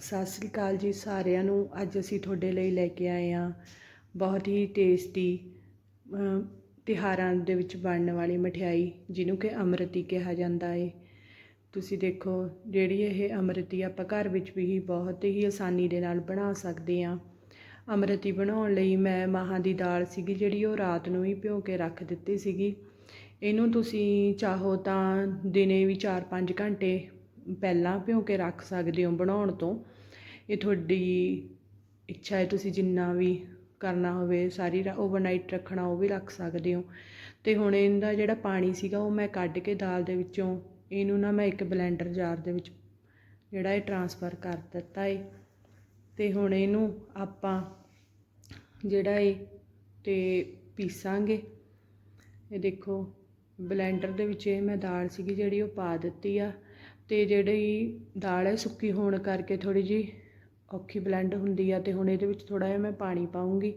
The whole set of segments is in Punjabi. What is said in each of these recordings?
ਸਤਿ ਸ੍ਰੀ ਅਕਾਲ ਜੀ ਸਾਰਿਆਂ ਨੂੰ। ਅੱਜ ਅਸੀਂ ਤੁਹਾਡੇ ਲਈ ਲੈ ਕੇ ਆਏ ਹਾਂ ਬਹੁਤ ਹੀ ਟੇਸਟੀ ਅਮ, ਤਿਉਹਾਰਾਂ ਦੇ ਵਿੱਚ ਬਣਨ ਵਾਲੀ ਮਠਿਆਈ ਜਿਹਨੂੰ ਕਿ ਅੰਮ੍ਰਿਤੀ ਕਿਹਾ ਜਾਂਦਾ ਏ। ਤੁਸੀਂ ਦੇਖੋ ਜਿਹੜੀ ਇਹ ਅੰਮ੍ਰਿਤੀ ਆਪਾਂ ਘਰ ਵਿੱਚ ਵੀ ਬਹੁਤ ਹੀ ਆਸਾਨੀ ਦੇ ਨਾਲ ਬਣਾ ਸਕਦੇ ਹਾਂ। ਅੰਮ੍ਰਿਤੀ ਬਣਾਉਣ ਲਈ ਮੈਂ ਮਾਹਾਂ ਦੀ ਦਾਲ ਸੀਗੀ ਜਿਹੜੀ ਉਹ ਰਾਤ ਨੂੰ ਹੀ ਭਿਓ ਕੇ ਰੱਖ ਦਿੱਤੀ ਸੀਗੀ। ਇਹਨੂੰ ਤੁਸੀਂ ਚਾਹੋ ਤਾਂ ਦਿਨੇ ਵੀ 4-5 ਘੰਟੇ ਪਹਿਲਾਂ ਭਿਓ ਕੇ ਰੱਖ ਸਕਦੇ ਹੋ ਬਣਾਉਣ ਤੋਂ। ਇਹ ਤੁਹਾਡੀ ਇੱਛਾ ਹੈ, ਤੁਸੀਂ ਜਿੰਨਾ ਵੀ ਕਰਨਾ ਹੋਵੇ, ਸਾਰੀ ਓਵਰਨਾਈਟ ਰੱਖਣਾ, ਉਹ ਵੀ ਰੱਖ ਸਕਦੇ ਹੋ। ਤੇ ਹੁਣ ਇਹਦਾ ਜਿਹੜਾ ਪਾਣੀ ਸੀਗਾ, ਉਹ ਮੈਂ ਕੱਢ ਕੇ ਦਾਲ ਦੇ ਵਿੱਚੋਂ, ਇਹਨੂੰ ਨਾ ਮੈਂ ਇੱਕ ਬਲੈਂਡਰ ਜਾਰ ਦੇ ਵਿੱਚ ਜਿਹੜਾ ਇਹ ਟਰਾਂਸਫਰ ਕਰ ਦਿੱਤਾ ਏ। ਤੇ ਹੁਣ ਇਹਨੂੰ ਆਪਾਂ ਜਿਹੜਾ ਏ, ਤੇ ਪੀਸਾਂਗੇ। ਇਹ ਦੇਖੋ, ਬਲੈਂਡਰ ਦੇ ਵਿੱਚ ਇਹ ਮੈਂ ਦਾਲ ਸੀਗੀ ਜਿਹੜੀ ਉਹ ਪਾ ਦਿੱਤੀ ਆ। ਅਤੇ ਜਿਹੜੀ ਦਾਲ ਹੈ ਸੁੱਕੀ ਹੋਣ ਕਰਕੇ ਥੋੜ੍ਹੀ ਜਿਹੀ ਔਖੀ ਬਲੈਂਡ ਹੁੰਦੀ ਆ ਅਤੇ ਹੁਣ ਇਹਦੇ ਵਿੱਚ ਥੋੜ੍ਹਾ ਜਿਹਾ ਮੈਂ ਪਾਣੀ ਪਾਊਂਗੀ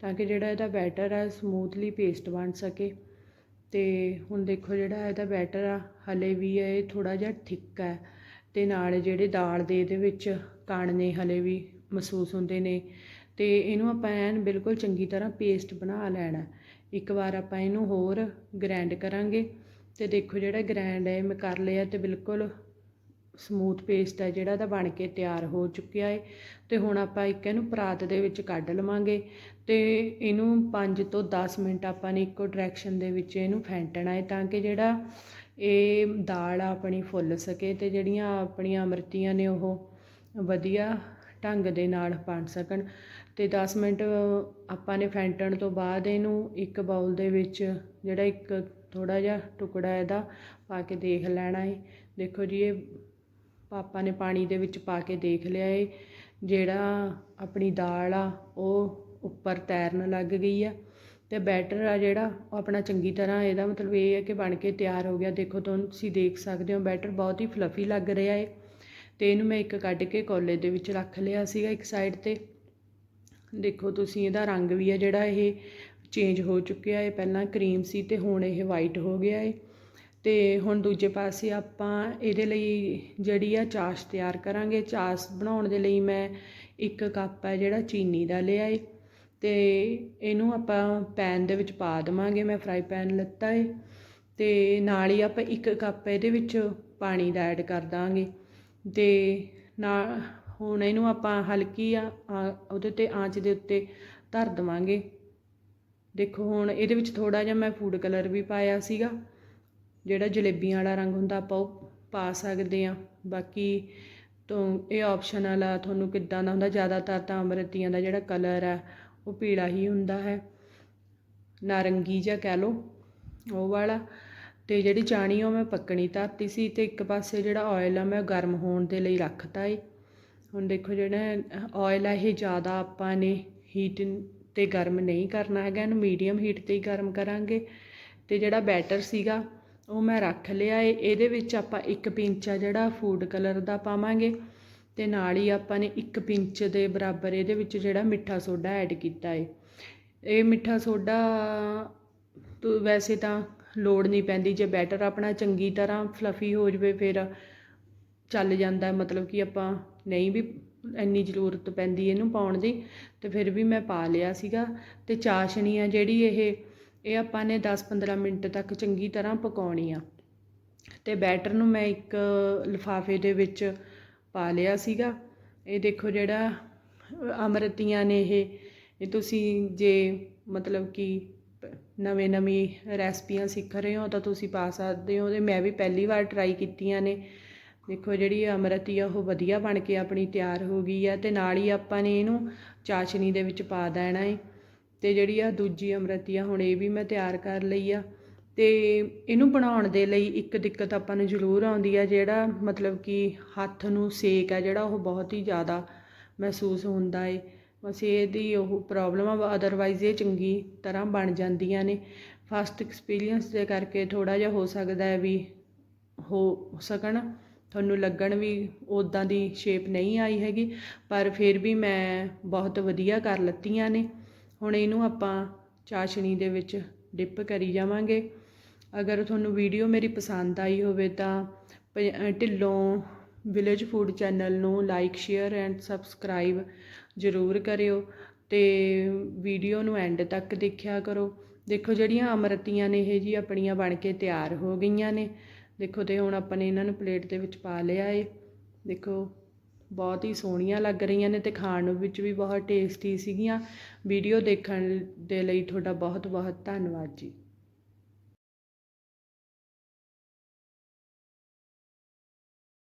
ਤਾਂ ਕਿ ਜਿਹੜਾ ਇਹਦਾ ਬੈਟਰ ਆ ਸਮੂਥਲੀ ਪੇਸਟ ਬਣ ਸਕੇ ਅਤੇ ਹੁਣ ਦੇਖੋ ਜਿਹੜਾ ਇਹਦਾ ਬੈਟਰ ਆ ਹਲੇ ਵੀ ਇਹ ਥੋੜ੍ਹਾ ਜਿਹਾ ਥਿੱਕ ਹੈ ਅਤੇ ਨਾਲ ਜਿਹੜੇ ਦਾਲ ਦੇ ਇਹਦੇ ਵਿੱਚ ਕਣ ਨੇ ਹਲੇ ਵੀ ਮਹਿਸੂਸ ਹੁੰਦੇ ਨੇ ਅਤੇ ਇਹਨੂੰ ਆਪਾਂ ਐਨ ਬਿਲਕੁਲ ਚੰਗੀ ਤਰ੍ਹਾਂ ਪੇਸਟ ਬਣਾ ਲੈਣਾ ਇੱਕ ਵਾਰ ਆਪਾਂ ਇਹਨੂੰ ਹੋਰ ਗ੍ਰਾਈਂਡ ਕਰਾਂਗੇ ਅਤੇ ਦੇਖੋ ਜਿਹੜਾ ਗ੍ਰੈਂਡ ਹੈ ਮੈਂ ਕਰ ਲਿਆ ਅਤੇ ਬਿਲਕੁਲ ਸਮੂਥ ਪੇਸਟ ਹੈ ਜਿਹੜਾ, ਤਾਂ ਬਣ ਕੇ ਤਿਆਰ ਹੋ ਚੁੱਕਿਆ ਹੈ ਤੇ ਹੁਣ ਆਪਾਂ ਇੱਕ ਇਹਨੂੰ ਪਰਾਤ ਦੇ ਵਿੱਚ ਕੱਢ ਲਵਾਂਗੇ ਤੇ ਇਹਨੂੰ 5 ਤੋਂ 10 ਮਿੰਟ ਆਪਾਂ ਨੇ ਇੱਕੋ ਡਾਇਰੈਕਸ਼ਨ ਦੇ ਵਿੱਚ ਇਹਨੂੰ ਫੈਂਟਣਾ ਹੈ ਤਾਂ ਕਿ ਜਿਹੜਾ ਇਹ ਦਾਲ ਆਪਣੀ ਫੁੱਲ ਸਕੇ ਤੇ ਜਿਹੜੀਆਂ ਆਪਣੀਆਂ ਅੰਮ੍ਰਿਤੀਆਂ ਨੇ ਉਹ ਵਧੀਆ ਢੰਗ ਦੇ ਨਾਲ ਬਣ ਸਕਣ। ਤੇ 10 ਮਿੰਟ ਆਪਾਂ ਨੇ ਫੈਂਟਣ ਤੋਂ ਬਾਅਦ ਇਹਨੂੰ ਇੱਕ ਬਾਉਲ ਦੇ ਵਿੱਚ ਜਿਹੜਾ ਇੱਕ ਥੋੜ੍ਹਾ ਜਿਹਾ ਟੁਕੜਾ ਇਹਦਾ ਪਾ ਕੇ ਦੇਖ ਲੈਣਾ ਏ। ਦੇਖੋ ਜੀ, ਇਹ ਪਾਪਾ ਨੇ ਪਾਣੀ ਦੇ ਵਿੱਚ ਪਾ ਕੇ ਦੇਖ ਲਿਆ ਏ। ਜਿਹੜਾ ਆਪਣੀ ਦਾਲ ਆ, ਉਹ ਉੱਪਰ ਤੈਰਨ ਲੱਗ ਗਈ ਆ। ਅਤੇ ਬੈਟਰ ਆ ਜਿਹੜਾ, ਉਹ ਆਪਣਾ ਚੰਗੀ ਤਰ੍ਹਾਂ ਇਹਦਾ ਮਤਲਬ ਇਹ ਹੈ ਕਿ ਬਣ ਕੇ ਤਿਆਰ ਹੋ ਗਿਆ। ਦੇਖੋ ਤੁਸੀਂ ਦੇਖ ਸਕਦੇ ਹੋ, ਬੈਟਰ ਬਹੁਤ ਹੀ ਫਲਫੀ ਲੱਗ ਰਿਹਾ ਏ। ਤੇ ਇਹਨੂੰ ਮੈਂ ਇੱਕ ਕੱਢ ਕੇ ਕੋਲੇ ਦੇ ਵਿੱਚ ਰੱਖ ਲਿਆ ਸੀਗਾ ਇੱਕ ਸਾਈਡ ਤੇ। ਦੇਖੋ, ਤੁਸੀਂ ਇਹਦਾ ਰੰਗ ਵੀ ਆ ਜਿਹੜਾ ਇਹ ਚੇਂਜ ਹੋ ਚੁੱਕਿਆ ਹੈ। ਪਹਿਲਾਂ ਕਰੀਮ ਸੀ ਅਤੇ ਹੁਣ ਇਹ ਵਾਈਟ ਹੋ ਗਿਆ ਹੈ। ਅਤੇ ਹੁਣ ਦੂਜੇ ਪਾਸੇ ਆਪਾਂ ਇਹਦੇ ਲਈ ਜਿਹੜੀ ਆ ਚਾਸ਼ ਤਿਆਰ ਕਰਾਂਗੇ। ਚਾਸ਼ ਬਣਾਉਣ ਦੇ ਲਈ ਮੈਂ ਇੱਕ ਕੱਪ ਹੈ ਜਿਹੜਾ ਚੀਨੀ ਦਾ ਲਿਆ ਏ ਅਤੇ ਇਹਨੂੰ ਆਪਾਂ ਪੈਨ ਦੇ ਵਿੱਚ ਪਾ ਦੇਵਾਂਗੇ। ਮੈਂ ਫਰਾਈ ਪੈਨ ਲੱਤਾ ਏ ਅਤੇ ਨਾਲ ਹੀ ਆਪਾਂ ਇੱਕ ਕੱਪ ਇਹਦੇ ਵਿੱਚ ਪਾਣੀ ਦਾ ਐਡ ਕਰ ਦਾਂਗੇ। ਅਤੇ ਨਾਲ ਹੁਣ ਇਹਨੂੰ ਆਪਾਂ ਹਲਕੀ ਆ ਉਹਦੇ ਤੇ ਆਂਚ ਦੇ ਉੱਤੇ ਧਰ ਦੇਵਾਂਗੇ। ਦੇਖੋ ਹੁਣ ਇਹਦੇ ਵਿੱਚ ਥੋੜਾ ਜਿਹਾ ਮੈਂ ਫੂਡ ਕਲਰ ਵੀ ਪਾਇਆ ਸੀਗਾ, ਜਿਹੜਾ ਜਲੇਬੀਆਂ ਵਾਲਾ ਰੰਗ ਹੁੰਦਾ ਆਪਾਂ ਉਹ ਪਾ ਸਕਦੇ ਆ ਬਾਕੀ ਤੋਂ ਇਹ ਆਪਸ਼ਨਲ ਆ ਤੁਹਾਨੂੰ ਕਿੱਦਾਂ ਦਾ ਹੁੰਦਾ, ਜ਼ਿਆਦਾਤਰ ਤਾਂ ਅੰਮ੍ਰਿਤੀਆਂ ਦਾ ਜਿਹੜਾ ਕਲਰ ਹੈ ਉਹ ਪੀਲਾ ਹੀ ਹੁੰਦਾ ਹੈ। ਨਾਰੰਗੀ ਜਿਹਾ ਕਹਿ ਲਓ, ਉਹ ਵਾਲਾ। ਤੇ ਜਿਹੜੀ ਚਾਣੀ ਉਹ ਮੈਂ ਪੱਕਣੀ ਧਰਤੀ ਸੀ ਤੇ ਇੱਕ ਪਾਸੇ ਜਿਹੜਾ ਆਇਲ ਆ ਮੈਂ ਗਰਮ ਹੋਣ ਦੇ ਲਈ ਰੱਖਤਾ ਏ। ਹੁਣ ਦੇਖੋ ਜਿਹੜਾ ਆਇਲ ਆ, ਇਹ ਜ਼ਿਆਦਾ ਆਪਾਂ ਨੇ ਹੀਟ ਤੇ ਗਰਮ ਨਹੀਂ ਕਰਨਾ ਹੈਗਾ, ਇਹਨੂੰ ਮੀਡੀਅਮ ਹੀਟ ਤੇ ਹੀ ਗਰਮ ਕਰਾਂਗੇ। ਅਤੇ ਜਿਹੜਾ ਬੈਟਰ ਸੀਗਾ, ਉਹ ਮੈਂ ਰੱਖ ਲਿਆ ਏ। ਇਹਦੇ ਵਿੱਚ ਆਪਾਂ ਇੱਕ ਪਿੰਚ ਆ ਜਿਹੜਾ ਫੂਡ ਕਲਰ ਦਾ ਪਾਵਾਂਗੇ। ਅਤੇ ਨਾਲ ਹੀ ਆਪਾਂ ਨੇ ਇੱਕ ਪਿੰਚ ਦੇ ਬਰਾਬਰ ਇਹਦੇ ਵਿੱਚ ਜਿਹੜਾ ਮਿੱਠਾ ਸੋਡਾ ਐਡ ਕੀਤਾ ਏ। ਇਹ ਮਿੱਠਾ ਸੋਡਾ ਤੋਂ ਵੈਸੇ ਤਾਂ ਲੋੜ ਨਹੀਂ ਪੈਂਦੀ, ਜੇ ਬੈਟਰ ਆਪਣਾ ਚੰਗੀ ਤਰ੍ਹਾਂ ਫਲਫੀ ਹੋ ਜਵੇ ਫਿਰ ਚੱਲ ਜਾਂਦਾ। ਮਤਲਬ ਕਿ ਆਪਾਂ ਨਹੀਂ ਵੀ ਇੰਨੀ ਜ਼ਰੂਰਤ ਪੈਂਦੀ ਇਹਨੂੰ ਪਾਉਣ ਦੀ, ਤੇ ਫਿਰ ਵੀ ਮੈਂ ਪਾ ਲਿਆ ਸੀਗਾ। ਤੇ ਚਾਸ਼ਣੀ ਆ ਜਿਹੜੀ ਇਹ ਇਹ ਆਪਾਂ ਨੇ 10-15 ਮਿੰਟ ਤੱਕ ਚੰਗੀ ਤਰ੍ਹਾਂ ਪਕਾਉਣੀ ਆ। ਤੇ ਬੈਟਰ ਨੂੰ ਮੈਂ ਇੱਕ ਲਿਫਾਫੇ ਦੇ ਵਿੱਚ ਪਾ ਲਿਆ ਸੀਗਾ। ਇਹ ਦੇਖੋ ਜਿਹੜਾ ਅਮਰਤੀਆਂ ਨੇ ਇਹ ਇਹ ਤੁਸੀਂ ਜੇ ਮਤਲਬ ਕਿ ਨਵੇਂ ਨਵੀਂ ਰੈਸਪੀਆਂ ਸਿੱਖ ਰਹੇ ਹੋ ਤਾਂ ਤੁਸੀਂ ਪਾ ਸਕਦੇ ਹੋ। ਤੇ ਮੈਂ ਵੀ ਪਹਿਲੀ ਵਾਰ ਟਰਾਈ ਕੀਤੀਆਂ ਨੇ। ਦੇਖੋ ਜਿਹੜੀ ਅੰਮ੍ਰਿਤੀ ਆ, ਉਹ ਵਧੀਆ ਬਣ ਕੇ ਆਪਣੀ ਤਿਆਰ ਹੋ ਗਈ ਆ ਅਤੇ ਨਾਲ ਹੀ ਆਪਾਂ ਨੇ ਇਹਨੂੰ ਚਾਸ਼ਨੀ ਦੇ ਵਿੱਚ ਪਾ ਦੇਣਾ ਹੈ ਅਤੇ ਜਿਹੜੀ ਆ ਦੂਜੀ ਅੰਮ੍ਰਿਤੀ ਆ, ਹੁਣ ਇਹ ਵੀ ਮੈਂ ਤਿਆਰ ਕਰ ਲਈ ਆ। ਅਤੇ ਇਹਨੂੰ ਬਣਾਉਣ ਦੇ ਲਈ ਇੱਕ ਦਿੱਕਤ ਆਪਾਂ ਨੂੰ ਜ਼ਰੂਰ ਆਉਂਦੀ ਆ, ਜਿਹੜਾ ਮਤਲਬ ਕਿ ਹੱਥ ਨੂੰ ਸੇਕ ਆ, ਜਿਹੜਾ ਉਹ ਬਹੁਤ ਹੀ ਜ਼ਿਆਦਾ ਮਹਿਸੂਸ ਹੁੰਦਾ ਏ। ਬਸ ਇਹਦੀ ਉਹ ਪ੍ਰੋਬਲਮ ਆ ਅਦਰਵਾਈਜ਼ ਇਹ ਚੰਗੀ ਤਰ੍ਹਾਂ ਬਣ ਜਾਂਦੀਆਂ ਨੇ। ਫਸਟ ਐਕਸਪੀਰੀਅੰਸ ਦੇ ਕਰਕੇ ਥੋੜ੍ਹਾ ਜਿਹਾ ਹੋ ਸਕਦਾ ਹੈ ਵੀ ਹੋ ਸਕਣ। ਤੁਹਾਨੂੰ ਲੱਗਣ ਵੀ ਉੱਦਾਂ ਦੀ ਸ਼ੇਪ ਨਹੀਂ ਆਈ ਹੈਗੀ, ਪਰ ਫਿਰ ਵੀ ਮੈਂ ਬਹੁਤ ਵਧੀਆ ਕਰ ਲਿੱਤੀਆਂ ਨੇ। ਹੁਣ ਇਹਨੂੰ ਆਪਾਂ ਚਾਸ਼ਣੀ ਦੇ ਵਿੱਚ ਡਿਪ ਕਰੀ ਜਾਵਾਂਗੇ। ਅਗਰ ਤੁਹਾਨੂੰ ਵੀਡੀਓ ਮੇਰੀ ਪਸੰਦ ਆਈ ਹੋਵੇ ਤਾਂ ਪ- ਢਿੱਲੋਂ ਵਿਲੇਜ ਫੂਡ ਚੈਨਲ ਨੂੰ ਲਾਈਕ ਸ਼ੇਅਰ ਐਂਡ ਸਬਸਕ੍ਰਾਈਬ ਜ਼ਰੂਰ ਕਰਿਓ ਤੇ ਵੀਡੀਓ ਨੂੰ ਐਂਡ ਤੱਕ ਦੇਖਿਆ ਕਰੋ। ਦੇਖੋ ਜਿਹੜੀਆਂ ਅਮਰਤੀਆਂ ਨੇ ਇਹ ਜੀ ਆਪਣੀਆਂ ਬਣ ਕੇ ਤਿਆਰ ਹੋ ਗਈਆਂ ਨੇ। ਦੇਖੋ ਤੇ ਹੁਣ ਆਪਾਂ ਨੇ ਇਹਨਾਂ ਨੂੰ ਪਲੇਟ ਦੇ ਵਿੱਚ ਪਾ ਲਿਆ ਏ। ਦੇਖੋ, ਬਹੁਤ ਹੀ ਸੋਹਣੀਆਂ ਲੱਗ ਰਹੀਆਂ ਨੇ ਤੇ ਖਾਣ ਵਿੱਚ ਵੀ ਬਹੁਤ ਟੇਸਟੀ ਸੀਗੀਆਂ। ਵੀਡੀਓ ਦੇਖਣ ਦੇ ਲਈ ਤੁਹਾਡਾ ਬਹੁਤ ਬਹੁਤ ਧੰਨਵਾਦ ਜੀ।